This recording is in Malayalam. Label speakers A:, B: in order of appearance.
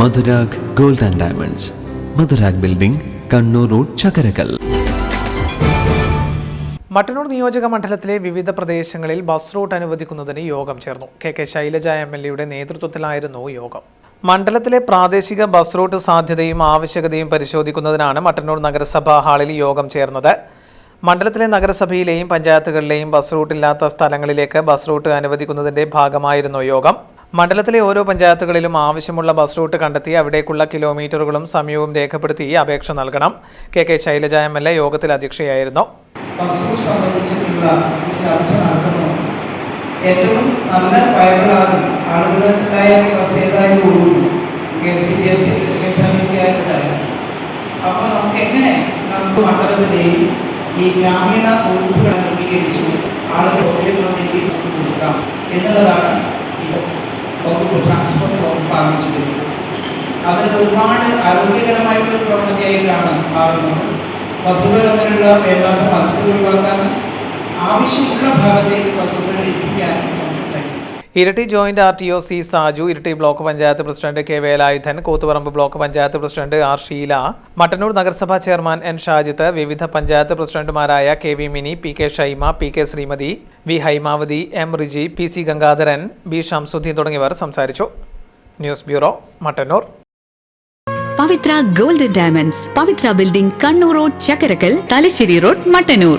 A: Madhurag gold and diamonds. Madhurag building Kannur road Chakkarakkal.
B: Mattannur നിയോജക മണ്ഡലത്തിലെ വിവിധ പ്രദേശങ്ങളിൽ ബസ് റൂട്ട് അനുവദിക്കുന്നതിന് യോഗം ചേർന്നു. K K Shailaja M L എയുടെ നേതൃത്വത്തിലായിരുന്നു യോഗം. മണ്ഡലത്തിലെ പ്രാദേശിക ബസ് റൂട്ട് സാധ്യതയും ആവശ്യകതയും പരിശോധിക്കുന്നതിനാണ് മട്ടന്നൂർ നഗരസഭാ ഹാളിൽ യോഗം ചേർന്നത്. മണ്ഡലത്തിലെ നഗരസഭയിലെയും പഞ്ചായത്തുകളിലെയും ബസ് റൂട്ടില്ലാത്ത സ്ഥലങ്ങളിലേക്ക് ബസ് റൂട്ട് അനുവദിക്കുന്നതിന്റെ ഭാഗമായിരുന്നു യോഗം. മണ്ഡലത്തിലെ ഓരോ പഞ്ചായത്തുകളിലും ആവശ്യമുള്ള ബസ് റൂട്ട് കണ്ടെത്തി അവിടേക്കുള്ള കിലോമീറ്ററുകളും സമയവും രേഖപ്പെടുത്തി അപേക്ഷ നൽകണം. K K Shailaja M L A യോഗത്തിൽ അധ്യക്ഷയായിരുന്നു.
C: ബസ് സി അപ്പോൾ നമുക്ക് എങ്ങനെ ഈ ഗ്രാമീണ ആളുകൾ എന്നുള്ളതാണ് ഈ വകുപ്പ് ട്രാൻസ്പോർട്ട് വകുപ്പ് ആലോചിക്കുന്നത് അത് ഒരുപാട് ആരോഗ്യകരമായിട്ടുള്ള പ്രവണതയായിട്ടാണ് മാറുന്നത്. ബസ്സുകൾ തമ്മിലുള്ള വേണ്ടാത്ത മത്സ്യം ഒഴിവാക്കാനും ആവശ്യമുള്ള ഭാഗത്തേക്ക് ബസ്സുകൾ
B: Iritty joint R T O C Saju Iritty block panchayat president K Velayudhan Koothuparamba block panchayat president R Sheela Mattannur നഗരസഭാ ചെയർമാൻ എൻ ഷാജിത്ത് വിവിധ പഞ്ചായത്ത് പ്രസിഡന്റുമാരായ K V Mini P K Shaima P K Sreemathi V Haimavathi M Riji P C Gangadharan B Shamsuddin തുടങ്ങിയവർ സംസാരിച്ചു. News bureau Mattannur.
D: Pavithra gold diamonds Pavithra building Kannur road Chakkarakkal Thalassery road Mattannur.